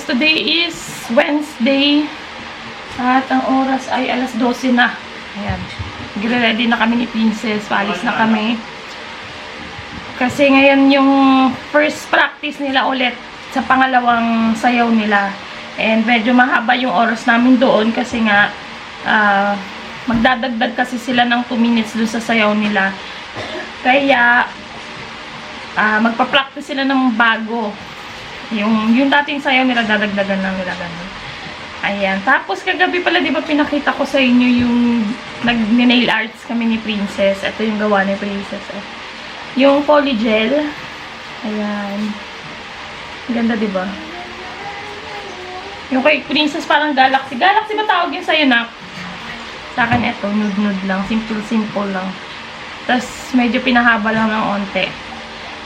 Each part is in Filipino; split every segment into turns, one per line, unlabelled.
guys, today is Wednesday. At ang oras ay alas 12 na. Ayan. Gre-ready na kami ni Princess. Paalis na kami. Kasi ngayon yung first practice nila ulit sa pangalawang sayaw nila. And medyo mahaba yung oras namin doon kasi nga ah, magdadagdag kasi sila ng 2 minutes doon sa sayaw nila. Kaya ah magpa-practice sila ng bago. Yung, yung dating sayaw nila, dadagdagan lang nila ganun. Ayan. Tapos kagabi pala, di ba pinakita ko sa inyo yung nag-nail arts kami ni Princess. Ito yung gawa ni Princess. Eh. Yung polygel. Ayan. Ganda, di ba? Yung kay Princess parang Galaxy. Galaxy ba tawag yun sa'yo, nak? Sa akin, ito, nude-nude lang. Simple-simple lang. Tapos, medyo pinahaba lang ng onte.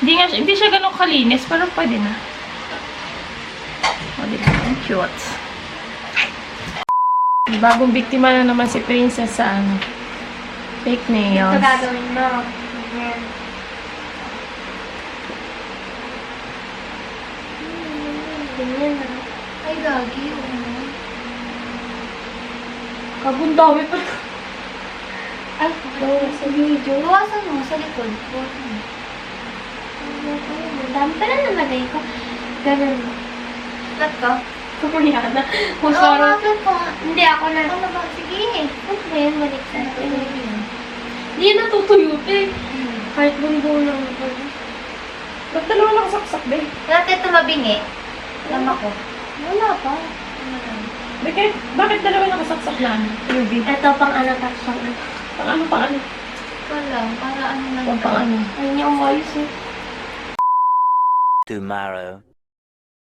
Hindi, nga, hindi siya ganun kalinis, pero pwede na. O, di ba? Ang cute. Bagong biktima na naman si Princess sa ano. Fake nails.
Ito gagawin mo. Ayan. Ganyan na. Ay, gagi. Ano?
Kabundawi pa.
Ay, gawa sa video. Bawasan mo sa likod. Mo. Ang dami pa na nalagay ko. Ganun. Cut ko?
Kumuyana.
Oo, nga, cut ko. Hindi, ako na. Ano ba? Sige. Cut mo yan, balik sa
Hindi na tutuyutin.
Kahit bundo lang ito.
Ba't dalawa nakasaksak, be?
Dati tumabingi. Lama ko. Wala pa. Ano.
Bakit, bakit dalawa nakasaksak na ano? UV.
Ito pang ano tapos ano.
Pang ano, pang ano?
Wala, para ano lang.
Pang pang ano?
Ay, niya umayos eh.
tomorrow.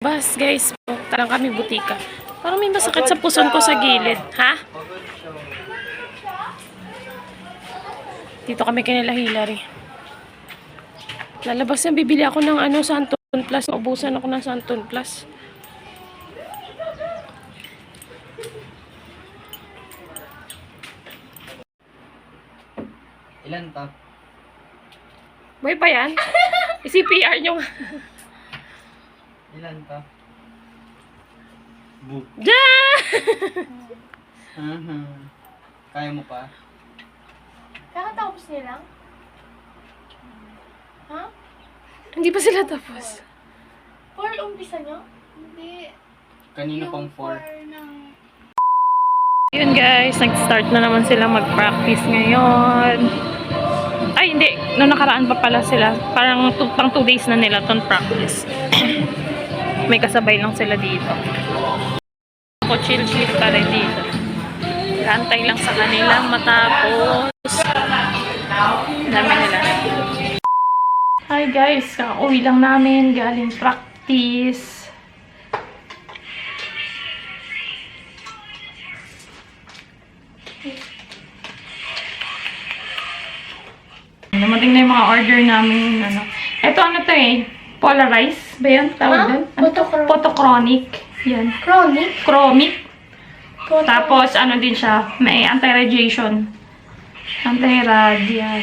Bas, guys, punta lang kami butika. Parang may masakit sa puson ko sa gilid. Ha? Dito kami kanila Hillary. Lalabas na bibili ako ng ano, Santon Plus. Ubusan ako ng Santon Plus.
Ilan to?
May pa yan? I-CPR nyo.
Ilan to? Bu.
Diyan!
Mhm. Kaya mo pa?
Kakatapos niya lang? Ha?
Hindi pa sila tapos.
For umpisa niyo? Hindi.
Kanino pang 4?
ng...
Yun guys, nag-start na naman sila mag-practice ngayon. Ay, hindi. Noong nakaraan pa pala sila. Parang two, pang two days na nila ton practice. May kasabay lang sila dito. Ako chill-chill pa rin dito. Antay lang sa kanilang matapos. Dami nila. Hi guys, kakauwi lang namin galing practice. Dumating na yung mga order namin. Ano. Ito ano to eh? Polarize ba yan? Tawag doon? Ano to?
photochro-
Photochronic. Yan.
Chronic?
Chromic. Tapos ano din siya? May anti-radiation. Anti-radial.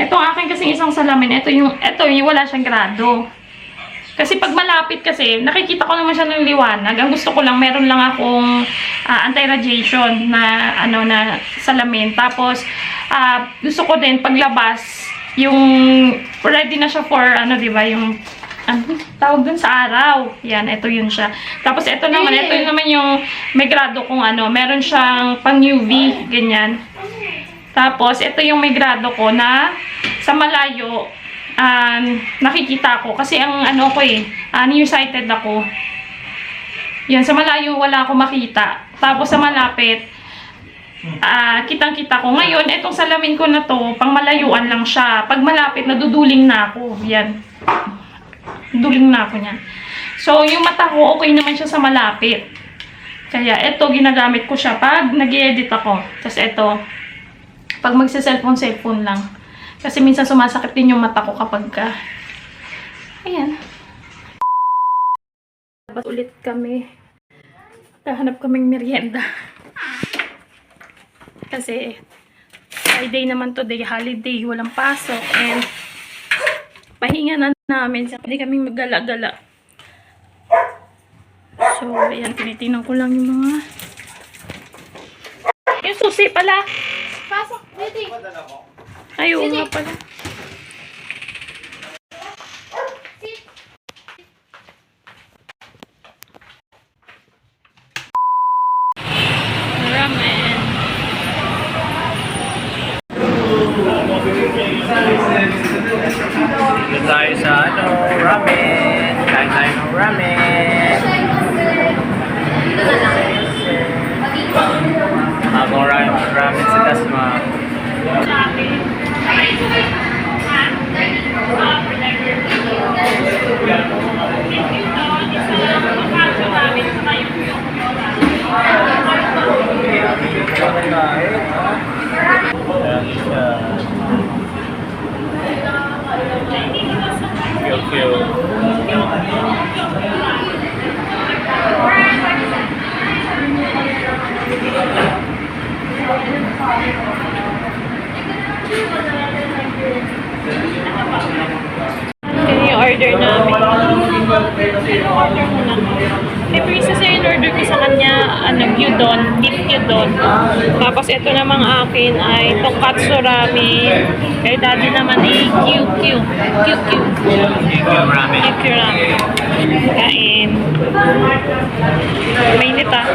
Ito ang akin kasing isang salamin. Ito yung, ito yung wala siyang grado. Kasi pag malapit kasi, nakikita ko naman siya ng liwanag. Ang gusto ko lang, meron lang akong ah, anti-radiation na, ano, na salamin. Tapos, ah, gusto ko din, paglabas, yung ready na siya for, ano, di ba, yung, ano, tawag dun sa araw. Yan, ito yun siya. Tapos, ito naman, ito yun naman yung may grado kung ano, meron siyang pang UV, ganyan. Tapos, ito yung may grado ko na sa malayo, um, nakikita ko. Kasi ang ano ko eh, uh, nearsighted ako. Yan, sa malayo wala ako makita. Tapos sa malapit, ah kitang-kita ko. Ngayon, itong salamin ko na to, pang malayuan lang siya. Pag malapit, naduduling na ako. Yan. Duling na ako niyan. So, yung mata ko, okay naman siya sa malapit. Kaya, ito, ginagamit ko siya pag nag edit ako. Tapos, ito, pag magsa-cellphone, cellphone lang. Kasi minsan sumasakit din yung mata ko kapag ka... Ayan. Dapat ulit kami. Kahanap kaming merienda. Kasi Friday naman today, holiday, walang pasok. And pahinga na namin. Hindi kami magala-gala. So, ayan, tinitingnan ko lang yung mga... Yung susi pala.
Pasok, Didi.
Ay, oo nga pala. Ramen.
Dito tayo sa ano, ramen. Kain tayo ng ramen. Habang ramen, ramen sa Dasma. Ayan siya. Cute, cute.
Ito yung order namin. Eh, princess yung order ko sa kanya, ano, gyudon, beef gyudon. Tapos ito namang akin ay tonkatsu ramen. Kay daddy naman ay QQ. QQ.
You, ramen.
QQ ramen. Kain. Mainit ah.